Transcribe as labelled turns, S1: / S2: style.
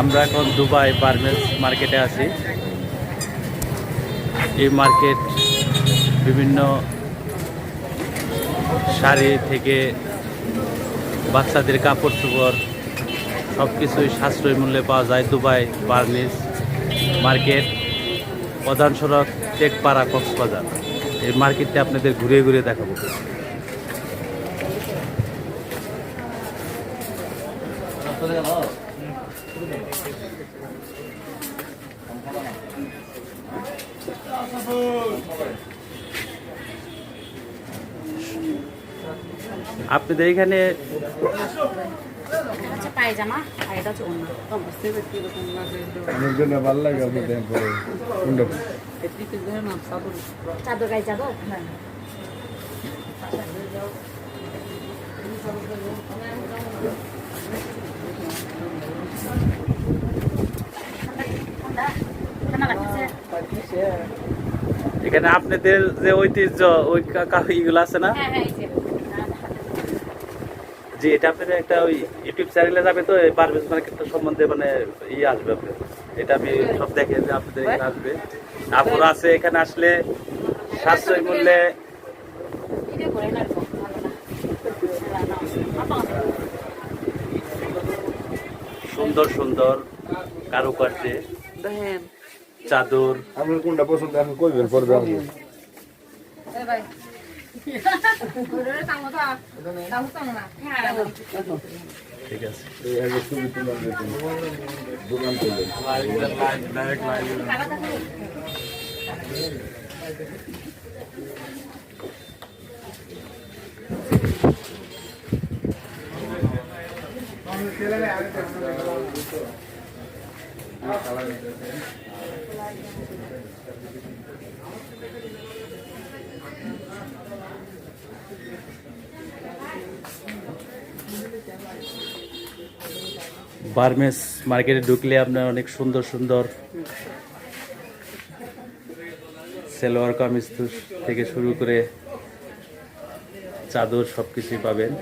S1: আমরা এখন Dubai Burmese মার্কেটে আছি। এই মার্কেট বিভিন্ন শাড়ি থেকে বাচ্চাদের কাপড় চোপড় সব কিছুই সাশ্রয়ী মূল্যে পাওয়া যায় দুবাই বার্মিস মার্কেট। প্রধান সড়ক টেকপাড়া কক্সবাজার। এই মার্কেটটা আপনাদের ঘুরে ঘুরে দেখাবো। আপনাদের এখানে
S2: হচ্ছে পায়জামা আর এটা হচ্ছে অন্য।
S3: আমার ভালো লাগে আপনি দেন পরে।
S2: চাদর। গায়ে যাব?
S1: এখানে আপনাদের যে ঐতিহ্য ওই কা- কা- আছে না?
S2: হ্যাঁ হ্যাঁ যে।
S1: যে এটা আপনাদের একটা ওই ইউটিউব চ্যানেলে যাবে তো এই পারভেজ মার্কেট সম্বন্ধে মানে ই আসবে আপনার এটা আমি সব দেখে যে আপনাদের এখানে আসবে। তারপর আছে এখানে আসলে সাশ্রয় মূল্যে সুন্দর সুন্দর কারুকার্যে। চাদর
S3: আপনার কোনটা পছন্দ এখন কইবেন পরে দেওয়া হবে।
S1: ঠিক আছে
S3: এই আগে ছবি
S1: বার্মেস মার্কেটে ঢুকলে আপনার অনেক সুন্দর সুন্দর সেলোয়ার কামিজ থেকে শুরু করে চাদর সব কিছুই পাবেন।